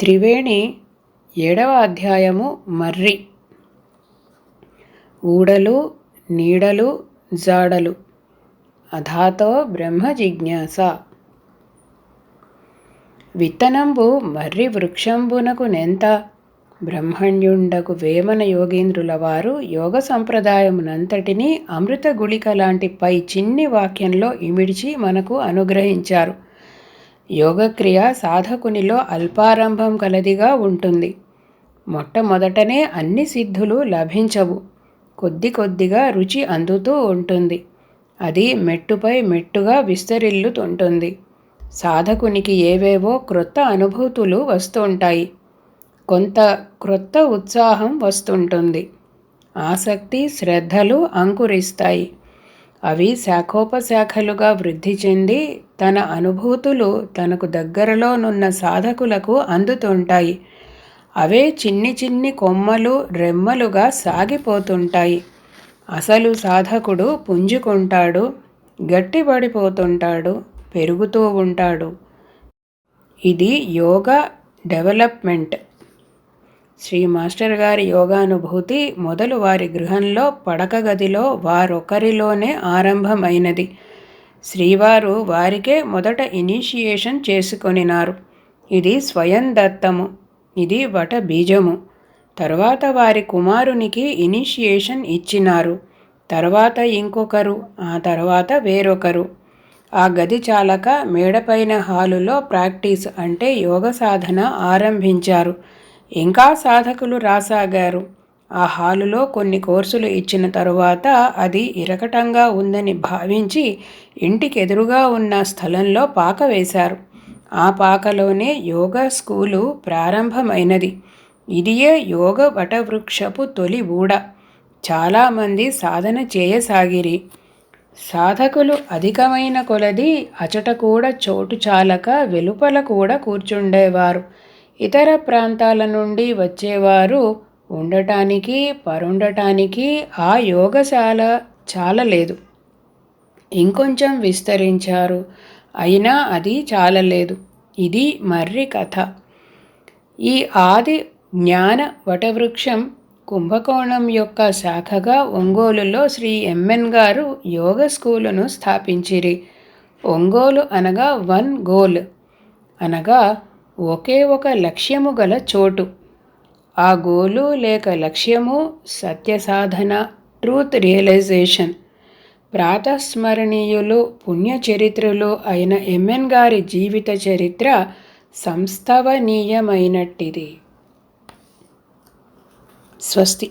త్రివేణి ఏడవ అధ్యాయము మర్రి. ఊడలు నీడలు జాడలు. అధాతో బ్రహ్మ జిజ్ఞాస. విత్తనంబు మర్రి వృక్షంబునకు నెంత. బ్రహ్మణ్యుండకు వేమన యోగేంద్రుల వారు యోగ సంప్రదాయమునంతటినీ అమృత గుళిక లాంటి పై చిన్ని వాక్యంలో ఇమిడిచి మనకు అనుగ్రహించారు. యోగక్రియ సాధకునిలో అల్పారంభం కలదిగా ఉంటుంది. మొట్టమొదటనే అన్ని సిద్ధులు లభించవు. కొద్ది కొద్దిగా రుచి అందుతూ ఉంటుంది. అది మెట్టుపై మెట్టుగా విస్తరిల్లుతుంటుంది. సాధకునికి ఏవేవో క్రొత్త అనుభూతులు వస్తుంటాయి. కొంత క్రొత్త ఉత్సాహం వస్తుంటుంది. ఆసక్తి శ్రద్ధలు అంకురిస్తాయి. అవి శాఖోపశాఖలుగా వృద్ధి చెంది తన అనుభూతులు తనకు దగ్గరలోనున్న సాధకులకు అందుతుంటాయి. అవే చిన్ని చిన్ని కొమ్మలు రెమ్మలుగా సాగిపోతుంటాయి. అసలు సాధకుడు పుంజుకుంటాడు గట్టిపడిపోతుంటాడు పెరుగుతూ ఉంటాడు. ఇది యోగా డెవలప్మెంట్. శ్రీ మాస్టర్ గారి యోగానుభూతి మొదలు వారి గృహంలో పడక గదిలో వారొకరిలోనే ఆరంభమైనది. శ్రీవారు వారికే మొదట ఇనిషియేషన్ చేసుకొనినారు. ఇది స్వయం దత్తము ఇది వట బీజము. తరువాత వారి కుమారునికి ఇనిషియేషన్ ఇచ్చినారు. తర్వాత ఇంకొకరు ఆ తర్వాత వేరొకరు. ఆ గది చాలక మేడపైన హాలులో ప్రాక్టీస్ అంటే యోగ సాధన ఆరంభించారు. ఇంకా సాధకులు రాసాగారు. ఆ హాలులో కొన్ని కోర్సులు ఇచ్చిన తరువాత అది ఇరకటంగా ఉందని భావించి ఇంటికి ఎదురుగా ఉన్న స్థలంలో పాక వేశారు. ఆ పాకలోనే యోగా స్కూలు ప్రారంభమైనది. ఇదియే యోగ వటవృక్షపు తొలి ఊడ. చాలామంది సాధన చేయసాగిరి. సాధకులు అధికమైన కొలది అచట కూడా చోటు చాలక వెలుపల కూడా కూర్చుండేవారు. ఇతర ప్రాంతాల నుండి వచ్చేవారు ఉండటానికి పరుండటానికి ఆ యోగశాల చాలలేదు. ఇంకొంచెం విస్తరించారు. అయినా అది చాలలేదు. ఇది మర్రి కథ. ఈ ఆది జ్ఞాన వటవృక్షం కుంభకోణం యొక్క శాఖగా ఒంగోలులో శ్రీ ఎంఎన్ గారు యోగ స్కూలును స్థాపించిరి. ఒంగోలు అనగా వన్ గోల్ అనగా ఒకే ఒక లక్ష్యము గల చోటు. ఆ గోలు లేక లక్ష్యము సత్యసాధన ట్రూత్ రియలైజేషన్. ప్రాతస్మరణీయులు పుణ్యచరిత్రలు అయిన ఎంఎన్ గారి జీవిత చరిత్ర సంస్థవనీయమైనట్టిది. స్వస్తి.